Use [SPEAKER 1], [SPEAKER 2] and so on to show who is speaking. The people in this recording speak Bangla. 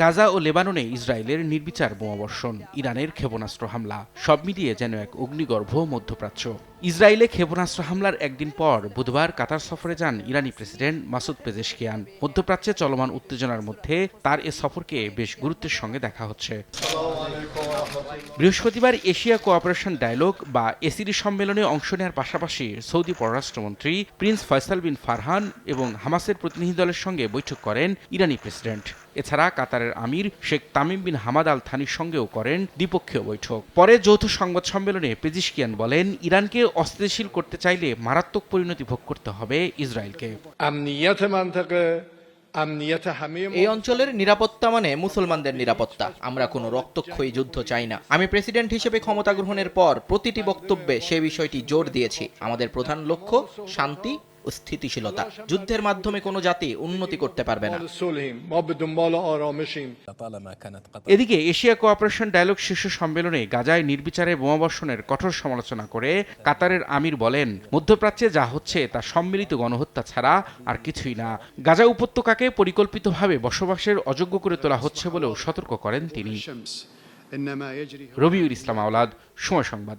[SPEAKER 1] গাজা ও লেবাননে ইসরায়েলের নির্বিচার বোমাবর্ষণ, ইরানের ক্ষেপণাস্ত্র হামলা, সব মিলিয়ে যেন এক অগ্নিগর্ভ মধ্যপ্রাচ্য। ইসরায়েলে ক্ষেপণাস্ত্র হামলার একদিন পর বুধবার কাতার সফরে যান ইরানি প্রেসিডেন্ট মাসুদ পেজেশকিয়ান। মধ্যপ্রাচ্যে চলমান উত্তেজনার মধ্যে তার এ সফরকে বেশ গুরুত্বের সঙ্গে দেখা হচ্ছে। বৃহস্পতিবার এশিয়া কোঅপারেশন ডায়ালগ বা এসিডি সম্মেলনে অংশ নেওয়ার পাশাপাশি সৌদি পররাষ্ট্রমন্ত্রী প্রিন্স ফয়সাল বিন ফারহান এবং হামাসের প্রতিনিধি দলের সঙ্গে বৈঠক করেন ইরানি প্রেসিডেন্ট। এছাড়া কাতারের আমির Sheikh Tamim bin Hamad Al থানির সঙ্গেও করেন দ্বিপক্ষীয় বৈঠক। পরে যৌথ সংবাদ সম্মেলনে পেজিশকিয়ান বলেন ইরানকে অস্থিতিশীল করতে চাইলে মারাত্মক পরিণতি ভোগ করতে হবে ইসরায়েলকে।
[SPEAKER 2] এই অঞ্চলের নিরাপত্তা মানে মুসলমানদের নিরাপত্তা। আমরা কোনো রক্তক্ষয়ী যুদ্ধ চাই না। আমি প্রেসিডেন্ট হিসেবে ক্ষমতা গ্রহণের পর প্রতিটি বক্তব্যে সে বিষয়টি জোর দিয়েছি। আমাদের প্রধান লক্ষ্য শান্তি স্থিতিশীলতা। যুদ্ধের মাধ্যমে কোনো জাতি উন্নতি করতে পারবে না।
[SPEAKER 1] এদিকে এশিয়া কোঅপারেশন ডায়ালগ শীর্ষ সম্মেলনে গাজায় নির্বিচারে বোমাবর্ষণের কঠোর সমালোচনা করে কাতারের আমির বলেন, মধ্যপ্রাচ্যে যা হচ্ছে তা সম্মিলিত গণহত্যা ছাড়া আর কিছুই না। গাজা উপত্যকাকে পরিকল্পিতভাবে বসবাসের অযোগ্য করে তোলা হচ্ছে বলেও সতর্ক করেন তিনি। রবিউল ইসলাম আওলাদ, সময় সংবাদ।